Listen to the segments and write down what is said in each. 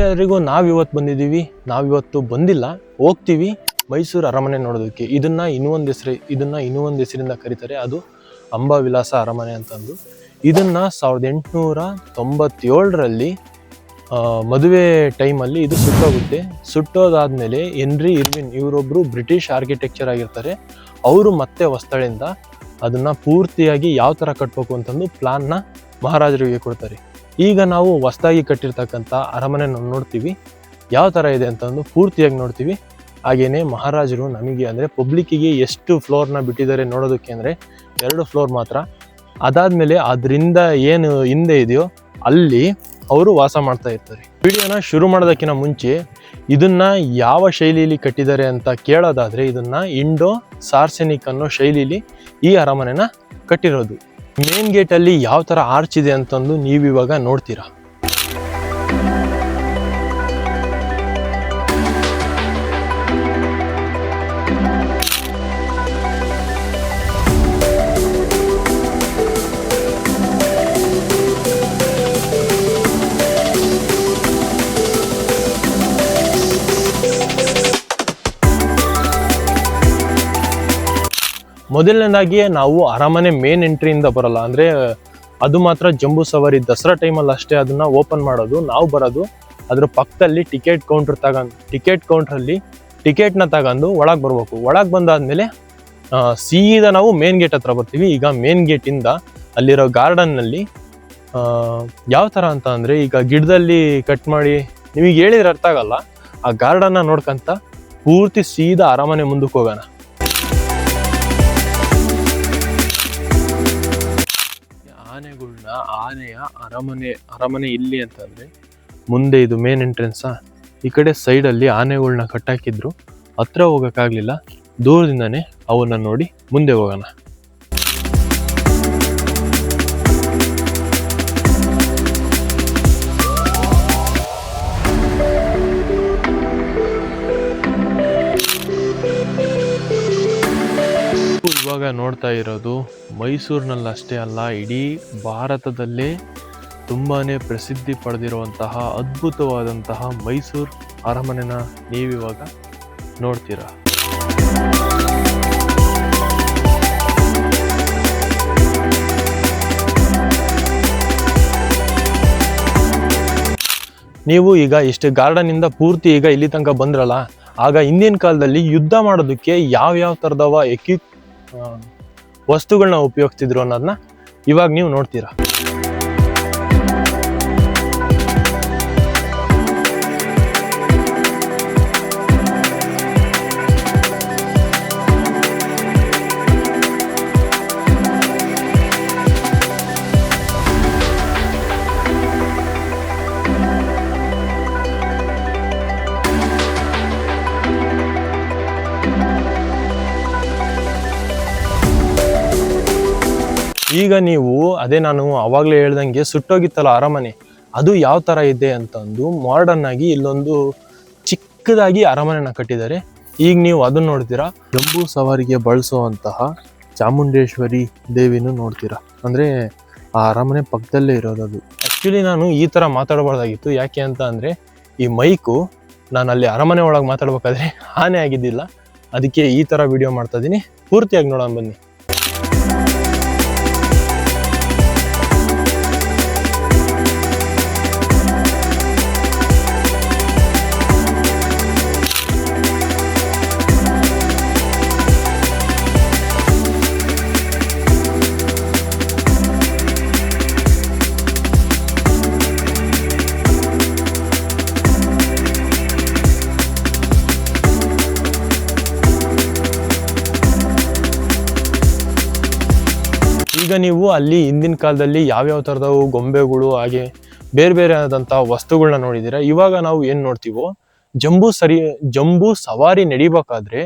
ನಮಸ್ತೆ ನಾವು ಇವತ್ತು ಬಂದಿದ್ದೀವಿ ನಾವಿವತ್ತು ಬಂದಿಲ್ಲ. ಹೋಗ್ತೀವಿ. ಮೈಸೂರು ಅರಮನೆ ನೋಡೋದಕ್ಕೆ. ಇದನ್ನು ಇನ್ನೂ ಒಂದು ಹೆಸರು, ಇದನ್ನು ಇನ್ನೂ ಒಂದು ಹೆಸರಿಂದ ಕರೀತಾರೆ. ಅದು ಅಂಬಾವಿಲಾಸ ಅರಮನೆ ಅಂತಂದು. ಇದನ್ನು ಸಾವಿರದ ಎಂಟುನೂರ ತೊಂಬತ್ತೇಳರಲ್ಲಿ ಮದುವೆ ಟೈಮಲ್ಲಿ ಇದು ಸುಟ್ಟೋಗುತ್ತೆ. ಸುಟ್ಟೋದಾದ್ಮೇಲೆ ಎನ್ರಿ ಇರ್ವಿನ್ ಇವರೊಬ್ಬರು ಬ್ರಿಟಿಷ್ ಆರ್ಕಿಟೆಕ್ಚರ್ ಆಗಿರ್ತಾರೆ. ಅವರು ಮತ್ತೆ ಹೊಸ್ತಳಿಂದ ಅದನ್ನು ಪೂರ್ತಿಯಾಗಿ ಯಾವ ಥರ ಕಟ್ಟಬೇಕು ಅಂತಂದು ಪ್ಲಾನ್ನ ಮಹಾರಾಜರಿಗೆ ಕೊಡ್ತಾರೆ. ಈಗ ನಾವು ಹೊಸದಾಗಿ ಕಟ್ಟಿರ್ತಕ್ಕಂಥ ಅರಮನೆ ನೋಡ್ತೀವಿ. ಯಾವ ಥರ ಇದೆ ಅಂತಂದು ಪೂರ್ತಿಯಾಗಿ ನೋಡ್ತೀವಿ. ಹಾಗೆಯೇ ಮಹಾರಾಜರು ನಮಗೆ ಅಂದರೆ ಪಬ್ಲಿಕ್ಕಿಗೆ ಎಷ್ಟು ಫ್ಲೋರ್ನ ಬಿಟ್ಟಿದ್ದಾರೆ ನೋಡೋದಕ್ಕೆ ಅಂದರೆ ಎರಡು ಫ್ಲೋರ್ ಮಾತ್ರ. ಅದಾದಮೇಲೆ ಅದರಿಂದ ಏನು ಹಿಂದೆ ಇದೆಯೋ ಅಲ್ಲಿ ಅವರು ವಾಸ ಮಾಡ್ತಾ ಇರ್ತಾರೆ. ವಿಡಿಯೋನ ಶುರು ಮಾಡೋದಕ್ಕಿಂತ ಮುಂಚೆ ಇದನ್ನು ಯಾವ ಶೈಲಿಯಲ್ಲಿ ಕಟ್ಟಿದ್ದಾರೆ ಅಂತ ಕೇಳೋದಾದರೆ ಇದನ್ನು ಇಂಡೋ ಸಾರ್ಸೆನಿಕ್ ಅನ್ನೋ ಶೈಲಿಯಲ್ಲಿ ಈ ಅರಮನೆನ ಕಟ್ಟಿರೋದು. ಮೇನ್ ಗೇಟಲ್ಲಿ ಯಾವ ಥರ ಆರ್ಚ್ ಇದೆ ಅಂತಂದು ನೀವು ಇವಾಗ ನೋಡ್ತೀರಾ? ಮೊದಲನೇದಾಗಿ ನಾವು ಅರಮನೆ ಮೇನ್ ಎಂಟ್ರಿಯಿಂದ ಬರಲ್ಲ. ಅಂದರೆ, ಅದು ಮಾತ್ರ ಜಂಬೂ ಸವಾರಿ ದಸರಾ ಟೈಮಲ್ಲಿ ಅಷ್ಟೇ ಅದನ್ನು ಓಪನ್ ಮಾಡೋದು, ನಾವು ಬರೋದು. ಅದ್ರ ಪಕ್ಕದಲ್ಲಿ ಟಿಕೆಟ್ ಕೌಂಟರ್ ತಗೊಂಡು ಟಿಕೆಟ್ ಕೌಂಟ್ರಲ್ಲಿ ಟಿಕೆಟ್ನ ತಗೊಂಡು ಒಳಗೆ ಬರಬೇಕು. ಒಳಗೆ ಬಂದಾದಮೇಲೆ ಸೀದಾ ನಾವು ಮೇನ್ ಗೇಟ್ ಹತ್ರ ಬರ್ತೀವಿ. ಈಗ ಮೇನ್ ಗೇಟಿಂದ ಅಲ್ಲಿರೋ ಗಾರ್ಡನ್ನಲ್ಲಿ ಯಾವ ಥರ ಅಂತ ಅಂದರೆ, ಈಗ ಗಿಡದಲ್ಲಿ ಕಟ್ ಮಾಡಿ, ನಿಮಗೆ ಹೇಳಿದ್ರೆ ಅರ್ಥ ಆಗಲ್ಲ. ಆ ಗಾರ್ಡನ್ನ ನೋಡ್ಕೊಂತ ಪೂರ್ತಿ ಸೀದಾ ಅರಮನೆ ಮುಂದಕ್ಕೆ ಹೋಗೋಣ. ಆನೆಗಳನ್ನ ಆನೆಯ ಅರಮನೆ ಅರಮನೆ ಇಲ್ಲಿ ಅಂತಂದ್ರೆ ಮುಂದೆ ಇದು ಮೇನ್ ಎಂಟ್ರೆನ್ಸಾ ಈ ಕಡೆ ಸೈಡಲ್ಲಿ ಆನೆಗಳನ್ನ ಕಟ್ಟಾಕಿದ್ರು. ಹತ್ರ ಹೋಗೋಕ್ಕಾಗಲಿಲ್ಲ. ದೂರದಿಂದನೇ ಅವನ್ನ ನೋಡಿ ಮುಂದೆ ಹೋಗೋಣ. ಇವಾಗ ನೋಡ್ತಾ ಇರೋದು ಮೈಸೂರಿನಲ್ಲಷ್ಟೇ ಅಲ್ಲ, ಇಡೀ ಭಾರತದಲ್ಲೇ ತುಂಬಾ ಪ್ರಸಿದ್ಧಿ ಪಡೆದಿರುವಂತಹ ಅದ್ಭುತವಾದಂತಹ ಮೈಸೂರು ಅರಮನೆನ ನೀವಿವಾಗ ನೋಡ್ತೀರಾ. ನೀವು ಈಗ ಇಷ್ಟು ಗಾರ್ಡನಿಂದ ಪೂರ್ತಿ ಈಗ ಇಲ್ಲಿ ತನಕ ಬಂದ್ರಲ್ಲ, ಆಗ ಹಿಂದಿನ ಕಾಲದಲ್ಲಿ ಯುದ್ಧ ಮಾಡೋದಕ್ಕೆ ಯಾವ ಯಾವ ಥರದವ ಎಕ್ವಿ ವಸ್ತುಗಳನ್ನ ಉಪಯೋಗಿಸ್ತಿದ್ರು ಅನ್ನೋದನ್ನ ಇವಾಗ ನೀವು ನೋಡ್ತೀರಾ? ಈಗ ನೀವು ಅದೇ ನಾನು ಅವಾಗಲೇ ಹೇಳ್ದಂಗೆ ಸುಟ್ಟೋಗಿತ್ತಲ್ಲ ಅರಮನೆ, ಅದು ಯಾವ ಥರ ಇದೆ ಅಂತಂದು ಮಾಡರ್ನ್ ಆಗಿ ಇಲ್ಲೊಂದು ಚಿಕ್ಕದಾಗಿ ಅರಮನೆನ ಕಟ್ಟಿದ್ದಾರೆ. ಈಗ ನೀವು ಅದನ್ನ ನೋಡ್ತೀರಾ? ಜಂಬೂ ಸವಾರಿಗೆ ಬಳಸುವಂತಹ ಚಾಮುಂಡೇಶ್ವರಿ ದೇವಿನೂ ನೋಡ್ತೀರಾ? ಅಂದ್ರೆ ಆ ಅರಮನೆ ಪಕ್ಕದಲ್ಲೇ ಇರೋದು ಅದು. ಆ್ಯಕ್ಚುಲಿ ನಾನು ಈ ಥರ ಮಾತಾಡಬಾರ್ದಾಗಿತ್ತು. ಯಾಕೆ ಅಂತ ಅಂದರೆ, ಈ ಮೈಕು ನಾನು ಅಲ್ಲಿ ಅರಮನೆ ಒಳಗೆ ಮಾತಾಡ್ಬೇಕಾದ್ರೆ ಹಾನಿ ಆಗಿದ್ದಿಲ್ಲ. ಅದಕ್ಕೆ ಈ ಥರ ವಿಡಿಯೋ ಮಾಡ್ತಾ ಇದ್ದೀನಿ. ಪೂರ್ತಿಯಾಗಿ ನೋಡೋಣ ಬನ್ನಿ. ಈಗ ನೀವು ಅಲ್ಲಿ ಹಿಂದಿನ ಕಾಲದಲ್ಲಿ ಯಾವ್ಯಾವ ಥರದವು ಗೊಂಬೆಗಳು ಹಾಗೆ ಬೇರೆ ಬೇರೆ ಆದಂತಹ ವಸ್ತುಗಳನ್ನ ನೋಡಿದ್ದೀರಾ? ಇವಾಗ ನಾವು ಏನ್ ನೋಡ್ತೀವೋ, ಜಂಬೂ ಸರಿ, ಜಂಬೂ ಸವಾರಿ ನಡಿಬೇಕಾದ್ರೆ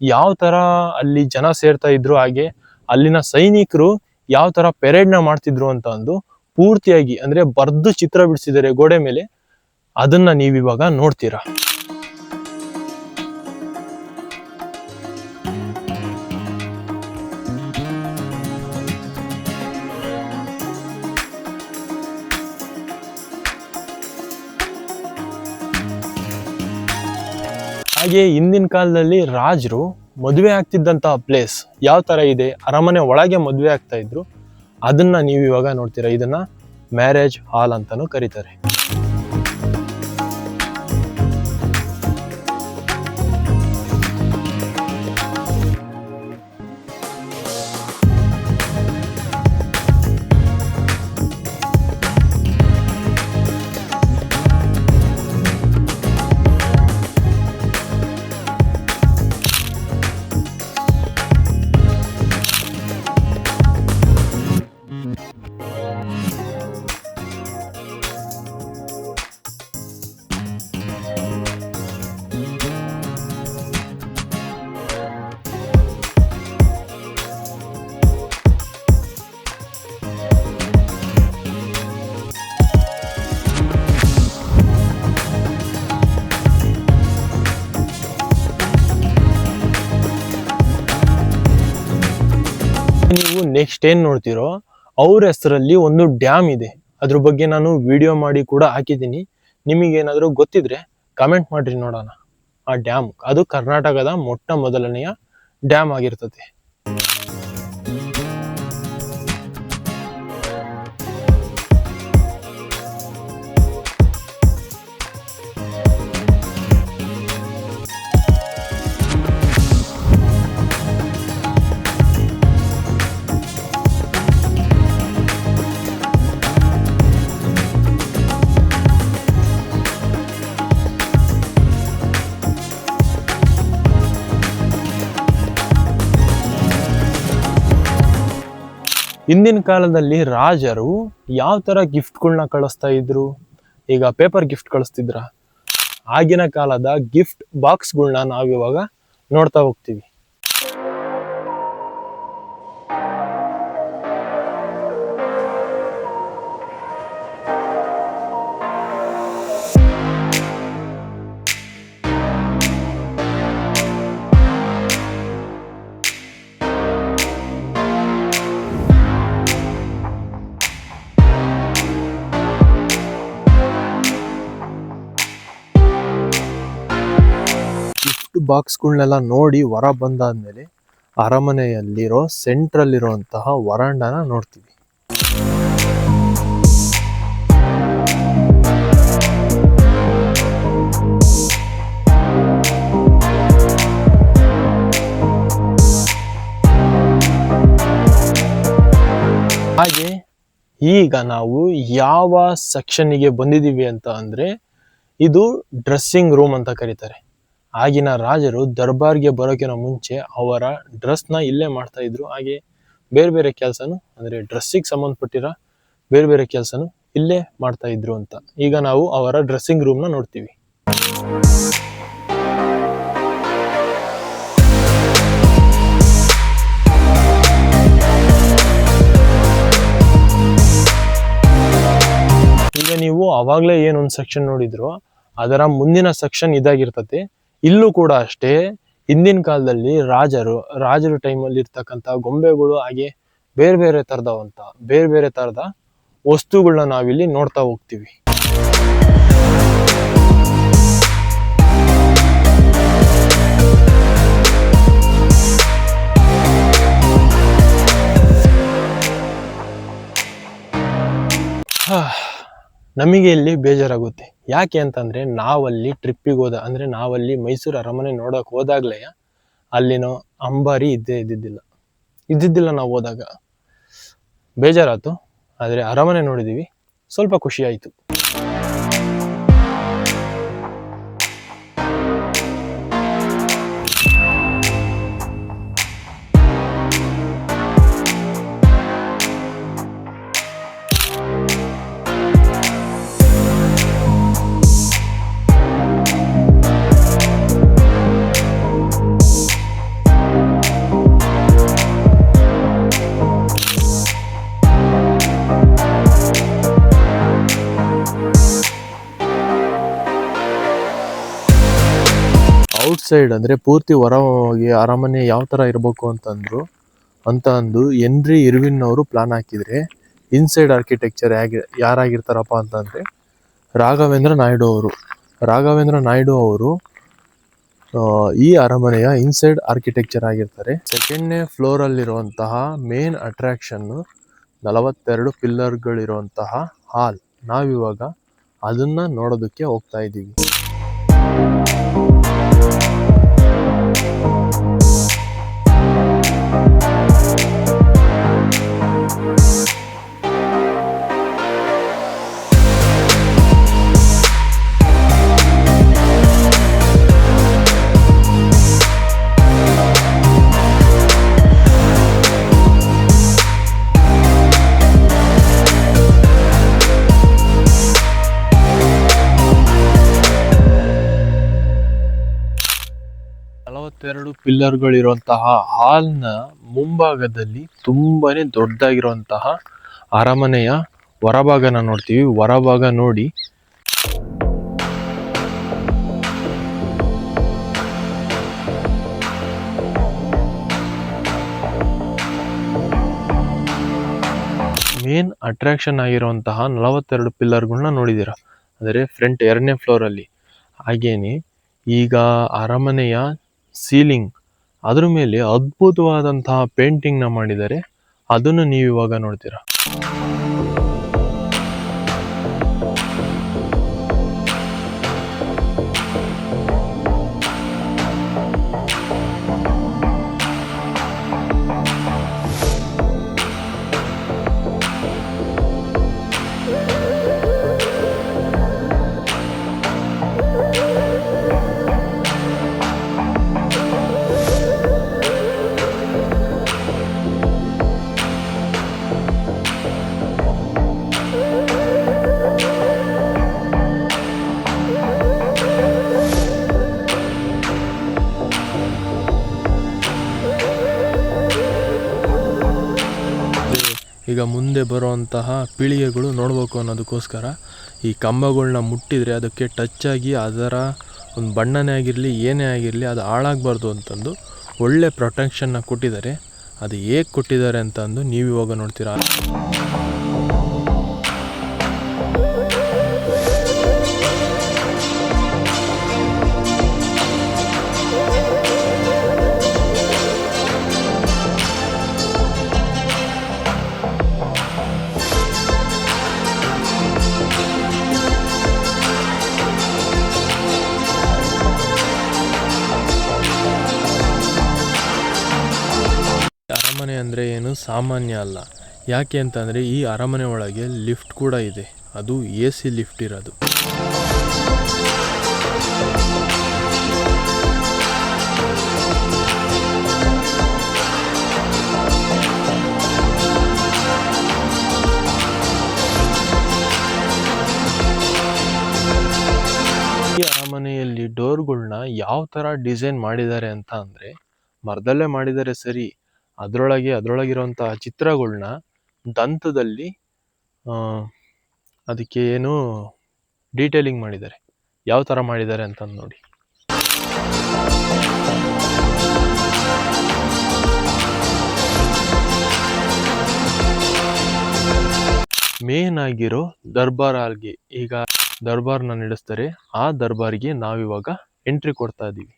ಯಾವ ತರ ಅಲ್ಲಿ ಜನ ಸೇರ್ತಾ ಇದ್ರು, ಹಾಗೆ ಅಲ್ಲಿನ ಸೈನಿಕರು ಯಾವ ತರ ಪೆರೇಡ್ನ ಮಾಡ್ತಿದ್ರು ಅಂತ ಅಂದು ಪೂರ್ತಿಯಾಗಿ ಅಂದ್ರೆ ಬರ್ದು ಚಿತ್ರ ಬಿಡಿಸಿದರೆ ಗೋಡೆ ಮೇಲೆ ಅದನ್ನ ನೀವಿವಾಗ ನೋಡ್ತೀರಾ? ಹಾಗೆ ಹಿಂದಿನ ಕಾಲದಲ್ಲಿ ರಾಜರು ಮದುವೆ ಆಗ್ತಿದ್ದಂತಹ ಪ್ಲೇಸ್ ಯಾವ ತರ ಇದೆ, ಅರಮನೆ ಒಳಗೆ ಮದುವೆ ಆಗ್ತಾ ಇದ್ರು, ಅದನ್ನ ನೀವು ಇವಾಗ ನೋಡ್ತೀರಾ? ಇದನ್ನ ಮ್ಯಾರೇಜ್ ಹಾಲ್ ಅಂತಾನು ಕರೀತಾರೆ. ನೀವು ನೆಕ್ಸ್ಟ್ ಏನ್ ನೋಡ್ತೀರೋ ಅವ್ರ ಹೆಸರಲ್ಲಿ ಒಂದು ಡ್ಯಾಮ್ ಇದೆ. ಅದ್ರ ಬಗ್ಗೆ ನಾನು ವಿಡಿಯೋ ಮಾಡಿ ಕೂಡ ಹಾಕಿದ್ದೀನಿ. ನಿಮಗೇನಾದರೂ ಗೊತ್ತಿದ್ರೆ ಕಮೆಂಟ್ ಮಾಡ್ರಿ ನೋಡೋಣ. ಆ ಡ್ಯಾಮ್ ಅದು ಕರ್ನಾಟಕದ ಮೊಟ್ಟ ಮೊದಲನೆಯ ಡ್ಯಾಮ್ ಆಗಿರ್ತದೆ. ಹಿಂದಿನ ಕಾಲದಲ್ಲಿ ರಾಜರು ಯಾವ ಥರ ಗಿಫ್ಟ್ಗಳನ್ನ ಕಳಿಸ್ತಾ ಇದ್ರು? ಈಗ ಪೇಪರ್ ಗಿಫ್ಟ್ ಕಳಿಸ್ತಿದ್ರ? ಆಗಿನ ಕಾಲದ ಗಿಫ್ಟ್ ಬಾಕ್ಸ್ಗಳನ್ನ ನಾವಿವಾಗ ನೋಡ್ತಾ ಹೋಗ್ತೀವಿ. ಬಾಕ್ಸ್ಗಳನ್ನೆಲ್ಲ ನೋಡಿ ಹೊರ ಬಂದಾದ್ಮೇಲೆ ಅರಮನೆಯಲ್ಲಿರೋ ಸೆಂಟ್ರಲ್ ಇರುವಂತಹ ವರಾಂಡನ ನೋಡ್ತೀವಿ. ಹಾಗೆ ಈಗ ನಾವು ಯಾವ ಸೆಕ್ಷನ್ನಿಗೆ ಬಂದಿದ್ದೀವಿ ಅಂತ ಅಂದ್ರೆ ಇದು ಡ್ರೆಸ್ಸಿಂಗ್ ರೂಮ್ ಅಂತ ಕರೀತಾರೆ. ಆಗಿನ ರಾಜರು ದರ್ಬಾರ್ಗೆ ಬರೋಕಿನ ಮುಂಚೆ ಅವರ ಡ್ರೆಸ್ನ ಇಲ್ಲೇ ಮಾಡ್ತಾ ಇದ್ರು. ಹಾಗೆ ಬೇರೆ ಬೇರೆ ಕೆಲಸನು, ಅಂದರೆ ಡ್ರೆಸ್ಸಿಗೆ ಸಂಬಂಧಪಟ್ಟಿರೋ ಬೇರೆ ಬೇರೆ ಕೆಲಸನು ಇಲ್ಲೇ ಮಾಡ್ತಾ ಇದ್ರು ಅಂತ. ಈಗ ನಾವು ಅವರ ಡ್ರೆಸ್ಸಿಂಗ್ ರೂಮ್ನ ನೋಡ್ತೀವಿ. ಈಗ ನೀವು ಅವಾಗ್ಲೇ ಏನೊಂದು ಸೆಕ್ಷನ್ ನೋಡಿದ್ರು ಅದರ ಮುಂದಿನ ಸೆಕ್ಷನ್ ಇದಾಗಿರ್ತತೆ. ಇಲ್ಲೂ ಕೂಡ ಅಷ್ಟೇ, ಹಿಂದಿನ ಕಾಲದಲ್ಲಿ ರಾಜರು, ರಾಜರ ಟೈಮಲ್ಲಿ ಇರ್ತಕ್ಕಂಥ ಗೊಂಬೆಗಳು ಹಾಗೆ ಬೇರೆ ಬೇರೆ ತರದವಂತ, ಬೇರೆ ಬೇರೆ ತರದ ವಸ್ತುಗಳನ್ನ ನಾವಿಲ್ಲಿ ನೋಡ್ತಾ ಹೋಗ್ತೀವಿ. ನಮಗೆ ಇಲ್ಲಿ ಬೇಜಾರಾಗುತ್ತೆ. ಯಾಕೆ ಅಂತಂದ್ರೆ ನಾವಲ್ಲಿ ಟ್ರಿಪ್ಪಿಗೆ ಹೋದ, ಅಂದ್ರೆ ನಾವಲ್ಲಿ ಮೈಸೂರು ಅರಮನೆ ನೋಡೋಕೆ ಹೋದಾಗಲೇ ಅಲ್ಲಿನೋ ಅಂಬಾರಿ ಇದ್ದೇ ಇದ್ದಿದ್ದಿಲ್ಲ. ಇದ್ದಿದ್ದಿಲ್ಲ ನಾವು ಹೋದಾಗ. ಬೇಜಾರಾಯ್ತು, ಆದ್ರೆ ಅರಮನೆ ನೋಡಿದೀವಿ. ಸ್ವಲ್ಪ ಖುಷಿ ಆಯ್ತು. ಸೈಡ್ ಅಂದ್ರೆ ಪೂರ್ತಿ ಹೊರವಾಗಿ ಅರಮನೆ ಯಾವ ತರ ಇರಬೇಕು ಅಂತಂದರು, ಅಂತ ಅಂದು ಎನ್ರಿ ಇರ್ವಿನ್ ಅವರು ಪ್ಲಾನ್ ಹಾಕಿದ್ರೆ ಇನ್ಸೈಡ್ ಆರ್ಕಿಟೆಕ್ಚರ್ ಹೇಗೆ, ಯಾರಾಗಿರ್ತಾರಪ್ಪ ಅಂತಂದರೆ ರಾಘವೇಂದ್ರ ನಾಯ್ಡು ಅವರು. ರಾಘವೇಂದ್ರ ನಾಯ್ಡು ಅವರು ಈ ಅರಮನೆಯ ಇನ್ಸೈಡ್ ಆರ್ಕಿಟೆಕ್ಚರ್ ಆಗಿರ್ತಾರೆ. ಸೆಕೆಂಡ್ನೇ ಫ್ಲೋರ್ ಅಲ್ಲಿರುವಂತಹ ಮೇನ್ ಅಟ್ರಾಕ್ಷನ್ ನಲವತ್ತೆರಡು ಪಿಲ್ಲರ್ಗಳಿರುವಂತಹ ಹಾಲ್ ನಾವಿವಾಗ ಅದನ್ನ ನೋಡೋದಕ್ಕೆ ಹೋಗ್ತಾ ಇದ್ದೀವಿ. ಪಿಲ್ಲರ್ಗಳಿರುವಂತಹ ಹಾಲ್ನ ಮುಂಭಾಗದಲ್ಲಿ ತುಂಬಾನೇ ದೊಡ್ಡದಾಗಿರುವಂತಹ ಅರಮನೆಯ ಹೊರಭಾಗನ ನೋಡ್ತೀವಿ. ಹೊರಭಾಗ ನೋಡಿ. ಮೇನ್ ಅಟ್ರಾಕ್ಷನ್ ಆಗಿರುವಂತಹ ನಲವತ್ತೆರಡು ಪಿಲ್ಲರ್ಗಳನ್ನ ನೋಡಿದ್ದೀರಾ? ಅಂದರೆ ಫ್ರಂಟ್ ಎರಡನೇ ಫ್ಲೋರಲ್ಲಿ ಹಾಗೇನೆ ಈಗ ಅರಮನೆಯ ಸೀಲಿಂಗ್ ಅದ್ರ ಮೇಲೆ ಅದ್ಭುತವಾದಂತಹ ಪೇಂಟಿಂಗ್ನ ಮಾಡಿದ್ದಾರೆ ಅದನ್ನು ನೀವು ಇವಾಗ ನೋಡ್ತೀರಾ. ಈಗ ಮುಂದೆ ಬರುವಂತಹ ಪೀಳಿಗೆಗಳು ನೋಡಬೇಕು ಅನ್ನೋದಕ್ಕೋಸ್ಕರ ಈ ಕಂಬಗಳನ್ನ ಮುಟ್ಟಿದ್ರೆ ಅದಕ್ಕೆ ಟಚ್ ಆಗಿ ಅದರ ಒಂದು ಬಣ್ಣನೇ ಆಗಿರಲಿ, ಏನೇ ಆಗಿರಲಿ ಅದು ಹಾಳಾಗಬಾರ್ದು ಅಂತಂದು ಒಳ್ಳೆ ಪ್ರೊಟೆಕ್ಷನ್ನ ಕೊಟ್ಟಿದ್ದಾರೆ. ಅದು ಹೇಗೆ ಕೊಟ್ಟಿದ್ದಾರೆ ಅಂತಂದು ನೀವು ಇವಾಗ ನೋಡ್ತೀರಾ. ಸಾಮಾನ್ಯ ಅಲ್ಲ. ಯಾಕೆ ಅಂತಂದರೆ ಈ ಅರಮನೆ ಒಳಗೆ ಲಿಫ್ಟ್ ಕೂಡ ಇದೆ. ಅದು ಎ ಸಿ ಲಿಫ್ಟ್ ಇರೋದು. ಈ ಅರಮನೆಯಲ್ಲಿ ಡೋರ್ಗಳ್ನ ಯಾವ ಥರ ಡಿಸೈನ್ ಮಾಡಿದ್ದಾರೆ ಅಂತ ಅಂದರೆ ಮರದಲ್ಲೇ ಮಾಡಿದ್ದಾರೆ ಸರಿ. ಅದರೊಳಗೆ ಅದರೊಳಗಿರುವಂತಹ ಚಿತ್ರಗಳ್ನ ದಂತದಲ್ಲಿ ಅದಕ್ಕೆ ಏನು ಡೀಟೇಲಿಂಗ್ ಮಾಡಿದ್ದಾರೆ. ಯಾವ ಥರ ಮಾಡಿದ್ದಾರೆ ಅಂತ ನೋಡಿ. ಮೇನ್ ಆಗಿರೋ ದರ್ಬಾರ್ ಆಗಿ ಈಗ ದರ್ಬಾರ್ನ ನಡೆಸ್ತಾರೆ ಆ ದರ್ಬಾರ್ಗೆ ನಾವಿವಾಗ ಎಂಟ್ರಿ ಕೊಡ್ತಾ ಇದ್ದೀವಿ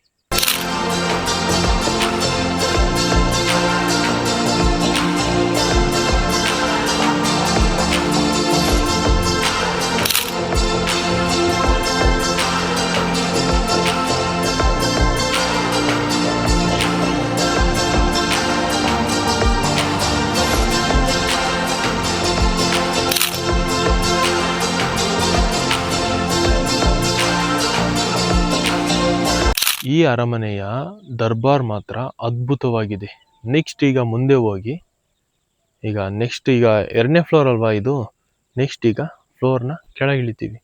ಅರಮನೆಯ ದರ್ಬಾರ್ ಮಾತ್ರ ಅದ್ಭುತವಾಗಿದೆ. ನೆಕ್ಸ್ಟ್ ಈಗ ಮುಂದೆ ಹೋಗಿ. ಈಗ ನೆಕ್ಸ್ಟ್ ಈಗ ಎರಡನೇ ಫ್ಲೋರ್ ಅಲ್ವಾ ಇದು? ನೆಕ್ಸ್ಟ್ ಈಗ ಫ್ಲೋರ್ನ ಕೆಳಗಿಳಿತೀವಿ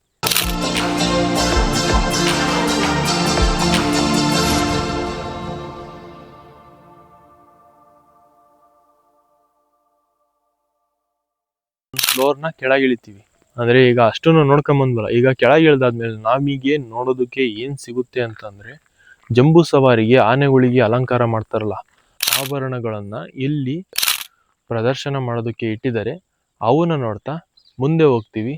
ಫ್ಲೋರ್ನ ಕೆಳಗಿಳಿತೀವಿ ಅಂದ್ರೆ ಈಗ ಅಷ್ಟನ್ನು ನೋಡ್ಕೊಂಬಂದ್ಬಲ್ಲ ಈಗ ಕೆಳಗೆ ಇಳ್ದಾದ್ಮೇಲೆ ನೋಡೋದಕ್ಕೆ ಏನ್ ಸಿಗುತ್ತೆ ಅಂತಂದ್ರೆ ಜಂಬೂ ಸವಾರಿಗೆ ಆನೆಗಳಿಗೆ ಅಲಂಕಾರ ಮಾಡ್ತಾರಲ್ಲ ಆಭರಣಗಳನ್ನು ಇಲ್ಲಿ ಪ್ರದರ್ಶನ ಮಾಡೋದಕ್ಕೆ ಇಟ್ಟಿದ್ದಾರೆ. ಅವನ್ನ ನೋಡ್ತಾ ಮುಂದೆ ಹೋಗ್ತೀವಿ.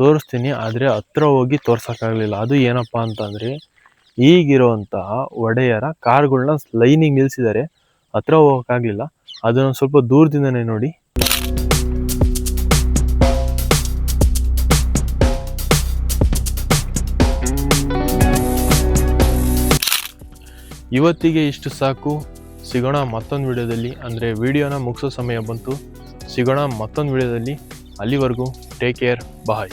ತೋರಿಸ್ತೀನಿ, ಆದರೆ ಹತ್ರ ಹೋಗಿ ತೋರ್ಸೋಕ್ಕಾಗಲಿಲ್ಲ. ಅದು ಏನಪ್ಪ ಅಂತಂದರೆ ಈಗಿರುವಂತಹ ಒಡೆಯರ ಕಾರ್ಗಳನ್ನ ಲೈನಿಗೆ ನಿಲ್ಲಿಸಿದ್ದಾರೆ ಹತ್ರ ಹೋಗೋಕ್ಕಾಗಲಿಲ್ಲ. ಅದನ್ನು ಸ್ವಲ್ಪ ದೂರದಿಂದನೇ ನೋಡಿ. ಇವತ್ತಿಗೆ ಇಷ್ಟು ಸಾಕು. ಸಿಗೋಣ ಮತ್ತೊಂದು ವಿಡಿಯೋದಲ್ಲಿ. ಅಂದರೆ ವಿಡಿಯೋನ ಮುಗಿಸೋ ಸಮಯ ಬಂತು. ಸಿಗೋಣ ಮತ್ತೊಂದು ವಿಡಿಯೋದಲ್ಲಿ. ಅಲ್ಲಿವರೆಗೂ. Take care. Bye.